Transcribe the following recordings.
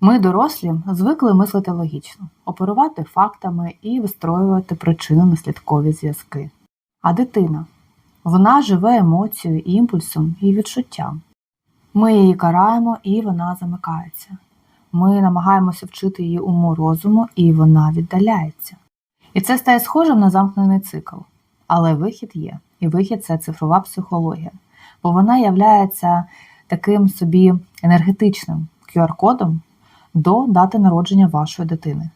Ми, дорослі, звикли мислити логічно, оперувати фактами і вистроювати причинно-наслідкові зв'язки. А дитина вона живе емоцією, імпульсом і відчуттям. Ми її караємо, і вона замикається. Ми намагаємося вчити її уму розуму, і вона віддаляється. І це стає схожим на замкнений цикл. Але вихід є, і вихід це цифрова психологія, бо вона являється таким собі енергетичним QR-кодом до дати народження вашої дитини.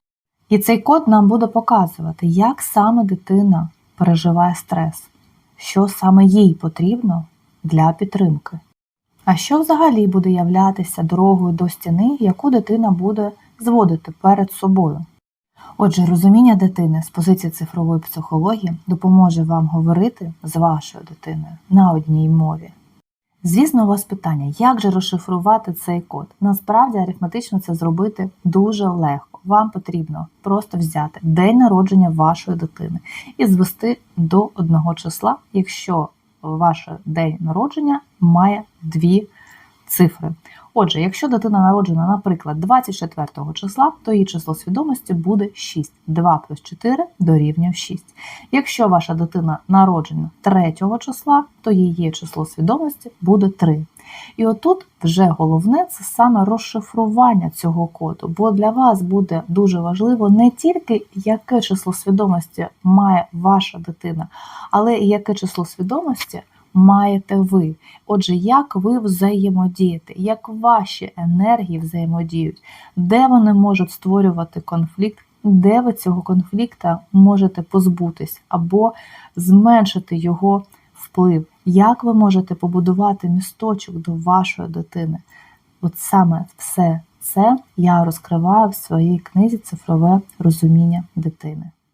І цей код нам буде показувати, як саме дитина переживає стрес, що саме їй потрібно для підтримки. А що взагалі буде являтися дорогою до стіни, яку дитина буде зводити перед собою? Отже, розуміння дитини з позиції цифрової психології допоможе вам говорити з вашою дитиною на одній мові. Звісно, у вас питання, як же розшифрувати цей код? Насправді арифметично це зробити дуже легко. Вам потрібно просто взяти день народження вашої дитини і звести до одного числа, якщо ваш день народження має дві цифри. Отже, якщо дитина народжена, наприклад, 24 числа, то її число свідомості буде 6. 2 плюс 4 дорівнює 6. Якщо ваша дитина народжена 3 числа, то її число свідомості буде 3. І отут вже головне це саме розшифрування цього коду, бо для вас буде дуже важливо не тільки яке число свідомості має ваша дитина, але і яке число свідомості маєте ви. Отже, як ви взаємодієте, як ваші енергії взаємодіють, де вони можуть створювати конфлікт, де ви цього конфлікта можете позбутись або зменшити його вплив, як ви можете побудувати місточок до вашої дитини. От саме все це я розкриваю в своїй книзі Цифрове розуміння дитини.